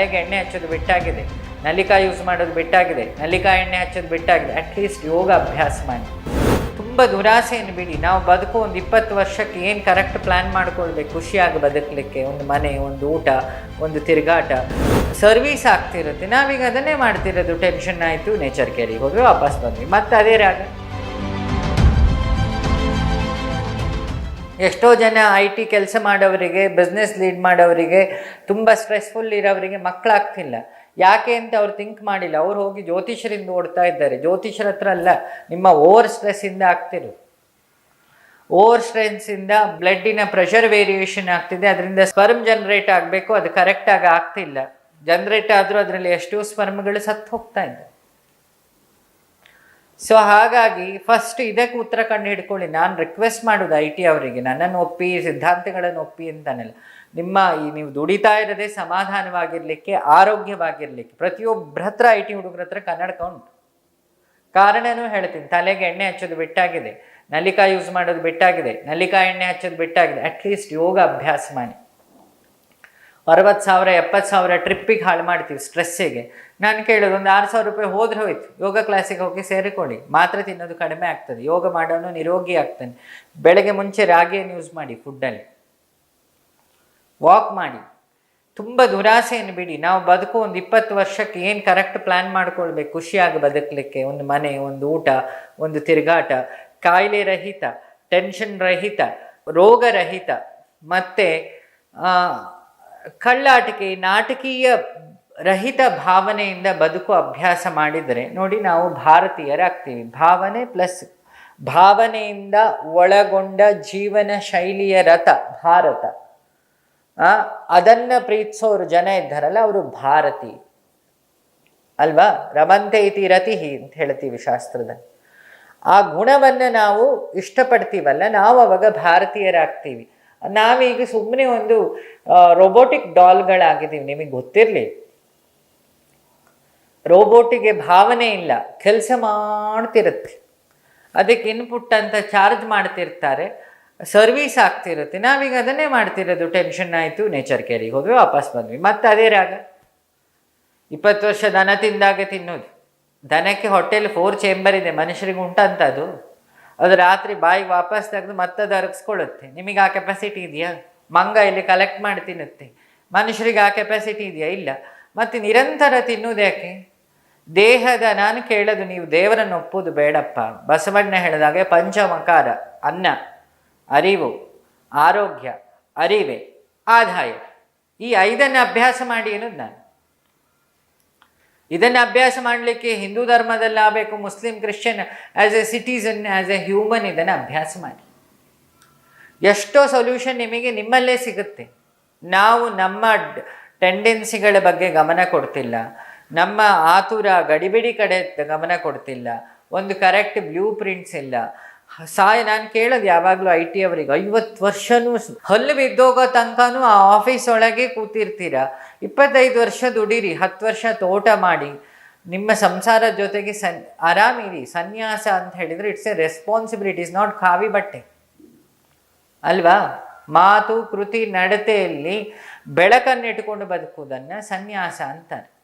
ತಲೆಗೆ ಎಣ್ಣೆ ಹಚ್ಚೋದು ಬಿಟ್ಟಾಗಿದೆ. ನಲಿಕಾ ಯೂಸ್ ಮಾಡೋದು ಬಿಟ್ಟಾಗಿದೆ. ನಲಿಕಾ ಎಣ್ಣೆ ಹಚ್ಚೋದು ಬಿಟ್ಟಾಗಿದೆ. ಅಟ್ಲೀಸ್ಟ್ ಯೋಗ ಅಭ್ಯಾಸ ಮಾಡಿ. ತುಂಬ ದುರಾಸೆಯನ್ನು ಬಿಡಿ. ನಾವು ಬದುಕು ಒಂದು ಇಪ್ಪತ್ತು ವರ್ಷಕ್ಕೆ ಏನು ಕರೆಕ್ಟ್ ಪ್ಲ್ಯಾನ್ ಮಾಡ್ಕೊಳ್ಬೇಕು ಖುಷಿಯಾಗಿ ಬದುಕಲಿಕ್ಕೆ ಒಂದು ಮನೆ, ಒಂದು ಊಟ, ಒಂದು ತಿರುಗಾಟ. ಸರ್ವೀಸ್ ಆಗ್ತಿರುತ್ತೆ. ನಾವೀಗ ಅದನ್ನೇ ಮಾಡ್ತಿರೋದು. ಟೆನ್ಷನ್ ಆಯಿತು. ನೇಚರ್ ಕೇರಿಗೆ ಹೋದ್ವಿ ವಾಪಸ್ ಬಂದ್ವಿ. ಮತ್ತೆ ಅದೇ ರಾಗ. ಎಷ್ಟೋ ಜನ ಐ ಟಿ ಕೆಲಸ ಮಾಡೋವರಿಗೆ ಬಿಸ್ನೆಸ್ ಲೀಡ್ ಮಾಡೋವರಿಗೆ, ತುಂಬ ಸ್ಟ್ರೆಸ್ಫುಲ್ ಇರೋವರಿಗೆ ಮಕ್ಕಳಾಗ್ತಿಲ್ಲ ಯಾಕೆ ಅಂತ ಅವ್ರು ಥಿಂಕ್ ಮಾಡಿಲ್ಲ. ಅವ್ರು ಹೋಗಿ ಜ್ಯೋತಿಷರಿಂದ ಓಡ್ತಾ ಇದ್ದಾರೆ. ಜ್ಯೋತಿಷರ ಹತ್ರ ಅಲ್ಲ, ನಿಮ್ಮ ಓವರ್ ಸ್ಟ್ರೆಸ್ಸಿಂದ ಆಗ್ತಿರು ಓವರ್ ಸ್ಟ್ರೆಸ್ಸಿಂದ ಬ್ಲಡ್ಡಿನ ಪ್ರೆಷರ್ ವೇರಿಯೇಷನ್ ಆಗ್ತಿದೆ. ಅದರಿಂದ ಸ್ಪರ್ಮ್ ಜನರೇಟ್ ಆಗಬೇಕು. ಅದು ಕರೆಕ್ಟಾಗಿ ಆಗ್ತಿಲ್ಲ. ಜನರೇಟ್ ಆದರೂ ಅದರಲ್ಲಿ ಎಷ್ಟೋ ಸ್ಪರ್ಮ್ಗಳು ಸತ್ತು ಹೋಗ್ತಾ ಇದೆ ಸೊ ಹಾಗಾಗಿ ಫಸ್ಟ್ ಇದಕ್ಕೆ ಉತ್ತರ ಕಂಡು ಹಿಡ್ಕೊಳ್ಳಿ. ನಾನು ರಿಕ್ವೆಸ್ಟ್ ಮಾಡೋದು ಐ ಟಿ ಅವರಿಗೆ. ನನ್ನನ್ನು ಒಪ್ಪಿ, ಸಿದ್ಧಾಂತಗಳನ್ನು ಒಪ್ಪಿ ಅಂತಾನೆಲ್ಲ. ನಿಮ್ಮ ಈ ನೀವು ದುಡಿತಾ ಇರೋದೇ ಸಮಾಧಾನವಾಗಿರಲಿಕ್ಕೆ, ಆರೋಗ್ಯವಾಗಿರಲಿಕ್ಕೆ ಪ್ರತಿಯೊಬ್ಬರ ಹತ್ರ ಐ ಟಿ ಹುಡುಗರ ಹತ್ರ ಕನ್ನಡಕ ಉಂಟು. ಕಾರಣನೂ ಹೇಳ್ತೀನಿ. ತಲೆಗೆ ಎಣ್ಣೆ ಹಚ್ಚೋದು ಬಿಟ್ಟಾಗಿದೆ. ನಲಿಕಾ ಯೂಸ್ ಮಾಡೋದು ಬಿಟ್ಟಾಗಿದೆ. ನಲಿಕಾ ಎಣ್ಣೆ ಹಚ್ಚೋದು ಬಿಟ್ಟಾಗಿದೆ. ಅಟ್ಲೀಸ್ಟ್ ಯೋಗ ಅಭ್ಯಾಸ ಮಾಡಿ. ಅರವತ್ತು ಸಾವಿರ, ಎಪ್ಪತ್ತು ಸಾವಿರ ಟ್ರಿಪ್ಪಿಗೆ ಹಾಳು ಮಾಡ್ತೀವಿ ಸ್ಟ್ರೆಸ್ಸಿಗೆ ನಾನು ಕೇಳೋದು ಒಂದು ಆರು ಸಾವಿರ ರೂಪಾಯಿ ಹೋದ್ರೆ ಹೋಯ್ತು. ಯೋಗ ಕ್ಲಾಸಿಗೆ ಹೋಗಿ ಸೇರಿಕೊಳ್ಳಿ. ಮಾತ್ರ ತಿನ್ನೋದು ಕಡಿಮೆ ಆಗ್ತದೆ. ಯೋಗ ಮಾಡೋನು ನಿರೋಗಿ ಆಗ್ತಾನೆ. ಬೆಳಗ್ಗೆ ಮುಂಚೆ ರಾಗಿಯನ್ನು ಯೂಸ್ ಮಾಡಿ ಫುಡ್ಡಲ್ಲಿ ವಾಕ್ ಮಾಡಿ. ತುಂಬ ದುರಾಸೆಯನ್ನು ಬಿಡಿ. ನಾವು ಬದುಕು ಒಂದು ಇಪ್ಪತ್ತು ವರ್ಷಕ್ಕೆ ಏನು ಕರೆಕ್ಟ್ ಪ್ಲ್ಯಾನ್ ಮಾಡ್ಕೊಳ್ಬೇಕು? ಖುಷಿಯಾಗಿ ಬದುಕಲಿಕ್ಕೆ ಒಂದು ಮನೆ, ಒಂದು ಊಟ, ಒಂದು ತಿರುಗಾಟ. ಕಾಯಿಲೆ ರಹಿತ ಟೆನ್ಷನ್ ರಹಿತ ರೋಗರಹಿತ ಮತ್ತು ಕಳ್ಳಾಟಿಕೆ, ನಾಟಕೀಯ ರಹಿತ ಭಾವನೆಯಿಂದ ಬದುಕು ಅಭ್ಯಾಸ ಮಾಡಿದರೆ, ನೋಡಿ ನಾವು ಭಾರತೀಯರಾಗ್ತೀವಿ. ಭಾವನೆ ಪ್ಲಸ್ ಭಾವನೆಯಿಂದ ಒಳಗೊಂಡ ಜೀವನ ಶೈಲಿಯ ರಥ, ಭಾರತ. ಅದನ್ನು ಪ್ರೀತಿಸೋರು ಜನ ಇದ್ದಾರಲ್ಲ, ಅವರು ಭಾರತಿ. ಅಲ್ವಾ? ರಮಂತೆ ಇತಿ ರತಿಹಿ ಅಂತ ಹೇಳ್ತೀವಿ ಶಾಸ್ತ್ರದಲ್ಲಿ. ಆ ಗುಣವನ್ನು ನಾವು ಇಷ್ಟಪಡ್ತೀವಲ್ಲ, ನಾವು ಅವಾಗ ಭಾರತೀಯರಾಗ್ತೀವಿ. ನಾವೀಗ ಸುಮ್ಮನೆ ಒಂದು ರೋಬೋಟಿಕ್ ಡಾಲ್ಗಳಾಗಿದ್ದೀವಿ ನಿಮಗೆ ಗೊತ್ತಿರಲಿ. ರೋಬೋಟಿಗೆ ಭಾವನೆ ಇಲ್ಲ. ಕೆಲಸ ಮಾಡ್ತಿರುತ್ತೆ. ಅದಕ್ಕೆ ಇನ್ಪುಟ್ ಅಂತ ಚಾರ್ಜ್ ಮಾಡ್ತಿರ್ತಾರೆ. ಸರ್ವೀಸ್ ಆಗ್ತಿರುತ್ತೆ. ನಾವೀಗ ಅದನ್ನೇ ಮಾಡ್ತಿರೋದು. ಟೆನ್ಷನ್ ಆಯಿತು ನೇಚರ್ ಕೇರಿಗೆ ಹೋಗಿ ವಾಪಸ್ ಬಂದ್ವಿ. ಮತ್ತೆ ಅದೇ ರಾಗ. ಇಪ್ಪತ್ತು ವರ್ಷ ದನ ತಿಂದಾಗ ತಿನ್ನೋದು. ದನಕ್ಕೆ ಹೊಟ್ಟೆಲಿ ಫೋರ್ ಚೇಂಬರ್ ಇದೆ. ಮನುಷ್ಯರಿಗೆ ಉಂಟಂತ ಅದು ಅದು ರಾತ್ರಿ ಬಾಯಿ ವಾಪಸ್ ತೆಗೆದು ಮತ್ತೆ ಅರಗಿಸ್ಕೊಳ್ಳುತ್ತೆ. ನಿಮಗೆ ಆ ಕೆಪಾಸಿಟಿ ಇದೆಯಾ? ಮಂಗ ಇಲ್ಲಿ ಕಲೆಕ್ಟ್ ಮಾಡಿ ತಿನ್ನುತ್ತೆ. ಮನುಷ್ಯರಿಗೆ ಆ ಕೆಪಾಸಿಟಿ ಇದೆಯಾ? ಇಲ್ಲ. ಮತ್ತು ನಿರಂತರ ತಿನ್ನುವುದು ಯಾಕೆ? ದೇಹದ, ನಾನು ಕೇಳೋದು ನೀವು ದೇವರನ್ನು ಒಪ್ಪುವುದು ಬೇಡಪ್ಪ. ಬಸವಣ್ಣ ಹೇಳಿದಾಗೆ ಪಂಚಮಕಾರ, ಅನ್ನ, ಅರಿವು, ಆರೋಗ್ಯ, ಅರಿವೆ, ಆದಾಯ. ಈ ಐದನ್ನು ಅಭ್ಯಾಸ ಮಾಡಿ ಅನ್ನೋದು ನಾನು? ಇದನ್ನು ಅಭ್ಯಾಸ ಮಾಡಲಿಕ್ಕೆ ಹಿಂದೂ ಧರ್ಮದಲ್ಲಿ ಆಗಬೇಕು, Muslim, Christian as a citizen as a human ಇದನ್ನು ಅಭ್ಯಾಸ ಮಾಡಿ. ಎಷ್ಟೋ ಸೊಲ್ಯೂಷನ್ ನಿಮಗೆ ನಿಮ್ಮಲ್ಲೇ ಸಿಗುತ್ತೆ. ನಾವು ನಮ್ಮ ಟೆಂಡೆನ್ಸಿಗಳ ಬಗ್ಗೆ ಗಮನ ಕೊಡ್ತಿಲ್ಲ. ನಮ್ಮ ಆತುರ ಗಡಿಬಿಡಿ ಕಡೆ ಗಮನ ಕೊಡ್ತಿಲ್ಲ. ಒಂದು ಕರೆಕ್ಟ್ ಬ್ಲೂ ಪ್ರಿಂಟ್ಸ್ ಇಲ್ಲ. ಸಾಯ, ನಾನು ಕೇಳೋದು ಯಾವಾಗಲೂ ಐ ಟಿ ಅವರಿಗೆ. ಐವತ್ತು ವರ್ಷನೂ ಹಲ್ಲು ಬಿದ್ದೋಗೋ ತನಕನೂ ಆ ಆಫೀಸ್ ಒಳಗೆ ಕೂತಿರ್ತೀರ? ಇಪ್ಪತ್ತೈದು ವರ್ಷ ದುಡೀರಿ, ಹತ್ತು ವರ್ಷ ತೋಟ ಮಾಡಿ. ನಿಮ್ಮ ಸಂಸಾರದ ಜೊತೆಗೆ ಸನ್, ಆರಾಮಿರಿ, ಸನ್ಯಾಸ ಅಂತ ಹೇಳಿದರೆ it's a responsibility is not ಖಾವಿ ಬಟ್ಟೆ. ಅಲ್ವಾ? ಮಾತು, ಕೃತಿ, ನಡತೆಯಲ್ಲಿ ಬೆಳಕನ್ನು ಇಟ್ಕೊಂಡು ಬದುಕುವುದನ್ನು ಸನ್ಯಾಸ ಅಂತಾರೆ.